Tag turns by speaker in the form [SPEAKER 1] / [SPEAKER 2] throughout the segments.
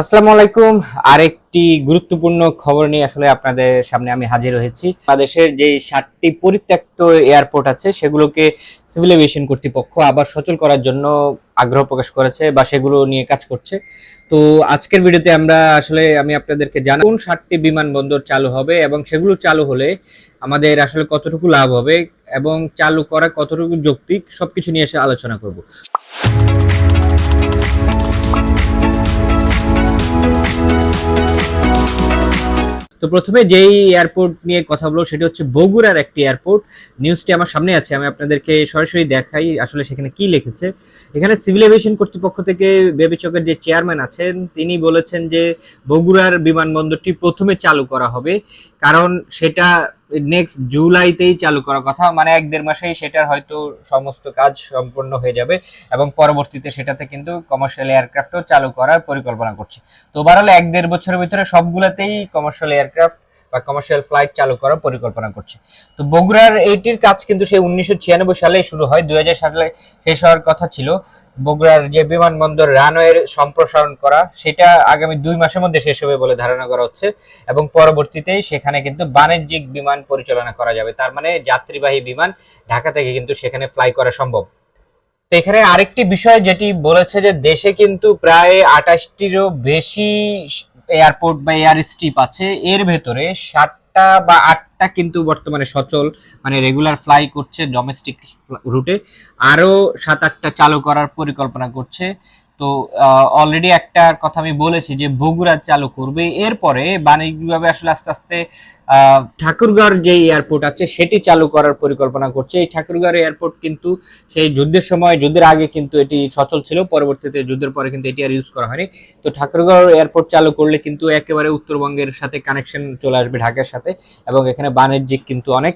[SPEAKER 1] আসসালামু আলাইকুম। আরেকটি গুরুত্বপূর্ণ খবর নিয়ে আসলে আপনাদের সামনে আমি হাজির হয়েছি। বাংলাদেশের যে সাতটি পরিত্যক্ত এয়ারপোর্ট আছে, সেগুলোকে সিভিল এভিয়েশন কর্তৃপক্ষ আবার সচল করার জন্য আগ্রহ প্রকাশ করেছে বা সেগুলো নিয়ে কাজ করছে। তো আজকের ভিডিওতে আমরা আসলে আমি আপনাদেরকে জানাব কোন সাতটি বিমানবন্দর চালু হবে এবং সেগুলো চালু হলে আমাদের আসলে কতটুকু লাভ হবে এবং চালু করা কতটুকু যৌক্তিক, সবকিছু নিয়ে এসে আলোচনা করব। তো প্রথমে যেই এয়ারপোর্ট নিয়ে কথা বলব, সেটা হচ্ছে বগুড়ার একটি এয়ারপোর্ট নিউজটি আমার সামনে আছে, আমি আপনাদেরকে সরাসরি দেখাই আসলে সেখানে কি লিখেছে। এখানে সিভিল এভিয়েশন কর্তৃপক্ষ থেকে বেবিচকের যে চেয়ারম্যান আছেন, তিনি বলেছেন যে বগুড়ার বিমানবন্দরটি প্রথমে চালু করা হবে, কারণ সেটা নেক্সট জুলাইতেই চালু করার কথা। মানে এক দেড় মাসেই সেটার হয়তো সমস্ত কাজ সম্পন্ন হয়ে যাবে এবং পরবর্তীতে সেটাতে কিন্তু কমার্শিয়াল এয়ারক্রাফটও চালু করার পরিকল্পনা করছে। তো ওভারঅল এক দেড় বছরের ভিতরে সবগুলোতেই কমার্শিয়াল এয়ারক্রাফট বা কমার্শিয়াল ফ্লাইট চালু করার পরিকল্পনা করছে। তো বগুড়ার এইটির কাজ কিন্তু সেই উনিশশো ছিয়ানব্বই সালে শুরু হয়। দুই সালে শেষ হওয়ার কথা ছিল। বগুড়ার যে বিমানবন্দর রানওয়ের সম্প্রসারণ করা, সেটা আগামী দুই মাসের মধ্যে শেষ হবে বলে ধারণা করা হচ্ছে এবং পরবর্তীতেই সেখানে কিন্তু বাণিজ্যিক বিমান পরিচালনা করা যাবে। তার মানে যাত্রীবাহী বিমান ঢাকা থেকে কিন্তু সেখানে ফ্লাই করা সম্ভব। তো এখানে আরেকটি বিষয় যেটি বলেছে যে দেশে কিন্তু প্রায় আঠাশটিরও বেশি এয়ারপোর্ট বা এয়ার স্ট্রিপ আছে, এর ভেতরে সাতটা বা আটটা কিন্তু বর্তমানে সচল মানে রেগুলার ফ্লাই করছে ডোমেস্টিক রুটে আরও সাত আটটা চালু করার পরিকল্পনা করছে। তো অলরেডি একটা কথা আমি বলেছি যে বগুড়া চালু করবে। এরপরে বাণিজ্যিকভাবে আসলে আস্তে আস্তে আহ, ঠাকুরগাঁওর যে এয়ারপোর্ট আছে সেটি চালু করার পরিকল্পনা করছে। এই ঠাকুরগাঁওর এয়ারপোর্ট কিন্তু সেই যুদ্ধের সময় যুদ্ধের আগে কিন্তু এটি সচল ছিল পরবর্তীতে যুদ্ধের পরে কিন্তু এটি আর ইউজ করা হয়নি। তো ঠাকুরগাঁও এয়ারপোর্ট চালু করলে কিন্তু একেবারে উত্তরবঙ্গের সাথে কানেকশন চলে আসবে ঢাকার সাথে এবং এখানে বাণিজ্যিক কিন্তু অনেক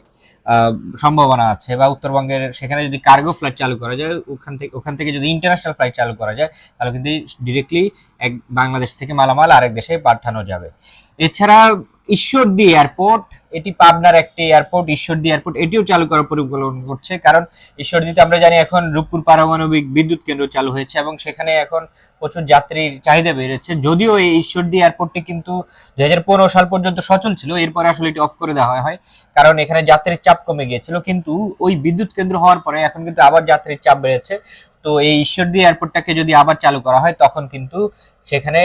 [SPEAKER 1] সম্ভাবনা আছে বা উত্তরবঙ্গের সেখানে যদি কার্গো ফ্লাইট চালু করা যায় ওখান থেকে ওখান থেকে যদি ইন্টারন্যাশনাল ফ্লাইট চালু করা যায় তাহলে কিন্তু ডিরেক্টলি এক বাংলাদেশ থেকে মালামাল আরেক দেশে পাঠানো যাবে। এছাড়া ঈশ্বরদী এয়ারপোর্ট, এটি পাবনার একটি এয়ারপোর্ট, ঈশ্বরদী এয়ারপোর্ট, এটিও চালু করার পরিকল্পনা করছে। কারণ ঈশ্বরদীতে আমরা জানি এখন রূপপুর পারমাণবিক বিদ্যুৎ কেন্দ্র চালু হয়েছে এবং সেখানে এখন প্রচুর যাত্রীর চাহিদা বেড়েছে। যদিও এই ঈশ্বরদী এয়ারপোর্টটি কিন্তু দুই হাজার পনেরো সাল পর্যন্ত সচল ছিল, এরপরে আসলে এটি অফ করে দেওয়া হয়। কারণ এখানে যাত্রীর চাপ কমে গিয়েছিল, কিন্তু ওই বিদ্যুৎ কেন্দ্র হওয়ার পরে এখন কিন্তু আবার যাত্রীর চাপ বেড়েছে। তো এই ঈশ্বরদী এয়ারপোর্টটাকে যদি আবার চালু করা হয়, তখন কিন্তু সেখানে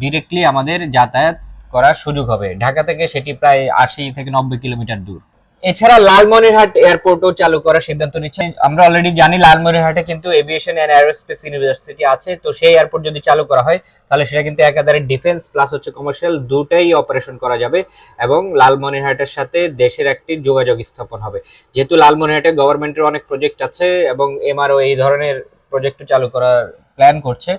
[SPEAKER 1] ডিরেক্টলি আমাদের যাতায়াত করার সুযোগ হবে। ঢাকা থেকে সেটি প্রায় আশি থেকে নব্বই কিলোমিটার দূর। এছাড়া লালমনিরহাট এয়ারপোর্টও চালু করার সিদ্ধান্ত নিচ্ছে আমরা অলরেডি জানি লালমনিরহাটে কিন্তু এভিয়েশন অ্যান্ড অ্যারোস্পেস ইউনিভার্সিটি আছে। তো সেই এয়ারপোর্ট যদি চালু করা হয় তাহলে সেটা কিন্তু একাধারে ডিফেন্স প্লাস হচ্ছে কমার্শিয়াল দুটাই অপারেশন করা যাবে এবং লালমনিরহাটের সাথে দেশের একটি যোগাযোগ স্থাপন হবে। যেহেতু লালমনিরহাটে গভর্নমেন্টের অনেক প্রজেক্ট আছে এবং এমআরও এই ধরনের প্রজেক্ট চালু করার প্ল্যান করছে।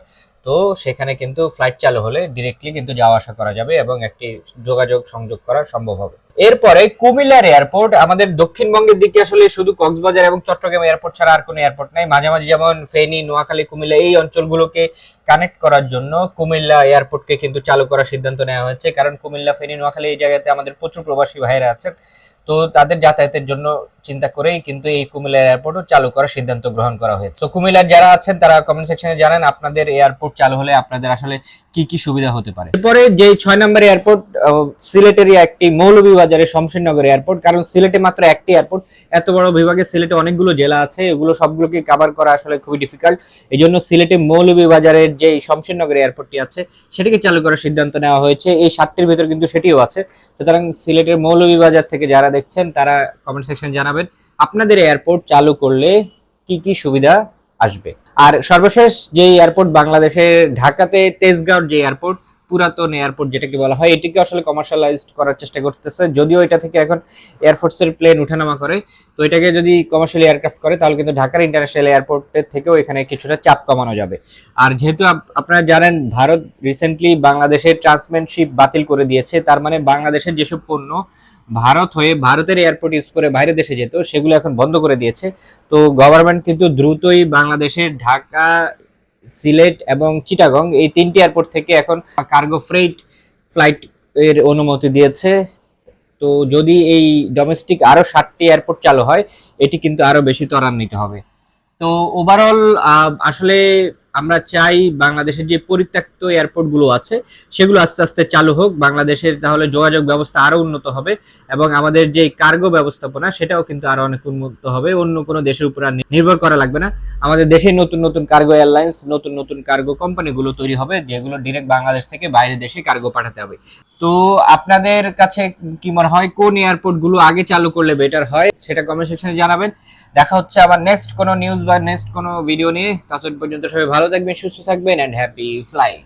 [SPEAKER 1] তো সেখানে কিন্তু ফ্লাইট চালু হলে ডিরেক্টলি কিন্তু যাওয়া আসা করা যাবে এবং একটি যোগাযোগ সংযোগ করা সম্ভব হবে। এরপরে কুমিল্লার এয়ারপোর্ট, আমাদের দক্ষিণবঙ্গের দিকে আসলে শুধু কক্সবাজার এবং চট্টগ্রাম এয়ারপোর্ট ছাড়া আর কোনো এয়ারপোর্ট নাই। মাঝামাঝি যেমন ফেনী, নোয়াখালী, কুমিল্লা, এই অঞ্চলগুলোকে কানেক্ট করার জন্য কুমিল্লা এয়ারপোর্টকে কিন্তু চালু করার সিদ্ধান্ত নেওয়া হয়েছে। কারণ কুমিল্লা, ফেনী, নোয়াখালী এই জায়গাতে আমাদের প্রচুর প্রবাসী ভাইরা আছেন। তো তাদের যাতায়াতের জন্য চিন্তা করেই কিন্তু এই কুমিল্লা এয়ারপোর্টও চালু করার সিদ্ধান্ত গ্রহণ করা হয়েছে। তো কুমিল্লার যারা আছেন, তারা কমেন্ট সেকশনে জানান আপনাদের এয়ারপোর্ট চালু হলে আপনাদের আসলে কি কি সুবিধা হতে পারে। এরপরে যে ছয় নম্বর এয়ারপোর্ট সিলেটেরই একটি মৌলভীবাজারের শমশেরনগর এয়ারপোর্ট, কারণ সিলেটে মাত্র একটি এয়ারপোর্ট। এত বড় বিভাগে সিলেটে অনেকগুলো জেলা আছে, এগুলো সবগুলোকে কভার করা আসলে খুবই ডিফিকাল্ট এই জন্য সিলেটে মৌলভীবাজারের যে শমশেরনগর এয়ারপোর্টটি আছে, সেটাকে চালু করার সিদ্ধান্ত নেওয়া হয়েছে। এই সাতটির ভিতর কিন্তু সেটিও আছে। সুতরাং সিলেটের মৌলভীবাজার থেকে যারা দেখছেন, তারা কমেন্ট সেকশন জানাবেন, আপনাদের এয়ারপোর্ট চালু করলে কি কি সুবিধা আসবে? আর সর্বশেষ যে এয়ারপোর্ট বাংলাদেশের ঢাকাতে তেজগাঁওর যে এয়ারপোর্ট পুরাতন এয়ারপোর্ট যেটাকে বলা হয়, এটিকে আসলে কমার্শিয়ালাইজড করার চেষ্টা করতেছে। যদিও এটা থেকে এখন এয়ারফোর্সের প্লেন উঠানামা করে, তো এটাকে যদি কমার্শিয়াল এয়ারক্রাফট করে, তাহলে কিন্তু ঢাকার ইন্টারন্যাশনাল এয়ারপোর্টের থেকেও এখানে কিছুটা চাপ কমানো যাবে। আর যেহেতু আপ- আপনারা জানেন, ভারত রিসেন্টলি বাংলাদেশের ট্রান্সমেনশিপ বাতিল করে দিয়েছে, তার মানে বাংলাদেশের যেসব পণ্য ভারত হয়ে ভারতের এয়ারপোর্ট ইউজ করে বাইরে দেশে যেত, সেগুলো এখন বন্ধ করে দিয়েছে। তো গভর্নমেন্ট কিন্তু দ্রুতই বাংলাদেশের ঢাকা সিলেট এবং চিটাগং, এই তিনটি এয়ারপোর্ট থেকে এখন কার্গো ফ্রেট ফ্লাইট এর অনুমতি দিয়েছে। তো যদি এই ডোমেস্টিক আরও সাতটি এয়ারপোর্ট চালু হয়, এটি কিন্তু আরও বেশি ত্বরান্বিত হবে। তো ওভারঅল আসলে আমরা চাই বাংলাদেশের যে পরিত্যক্ত এয়ারপোর্টগুলো আছে, সেগুলো আস্তে আস্তে চালু হোক, বাংলাদেশের তাহলে যোগাযোগ ব্যবস্থা আরও উন্নত হবে এবং আমাদের যে কার্গো ব্যবস্থাপনা, সেটাও কিন্তু আরও অনেক উন্নত হবে, অন্য কোনো দেশের উপর নির্ভর করা লাগবে না। আমাদের দেশে নতুন নতুন কার্গো এয়ারলাইন্স, নতুন নতুন কার্গো কোম্পানিগুলো তৈরি হবে, যেগুলো ডিরেক্ট বাংলাদেশ থেকে বাইরের দেশে কার্গো পাঠাতে হবে। তো আপনাদের কাছে কি মনে হয়, কোন এয়ারপোর্টগুলো আগে চালু করলে বেটার হয়, সেটা কমেন্ট সেকশনে জানাবেন। দেখা হচ্ছে আবার নেক্সট কোনো নিউজ বা নেক্সট কোনো ভিডিও নিয়ে। ততদিন পর্যন্ত সবাই ভালো থাকবেন, সুস্থ থাকবেন অ্যান্ড হ্যাপি ফ্লাইং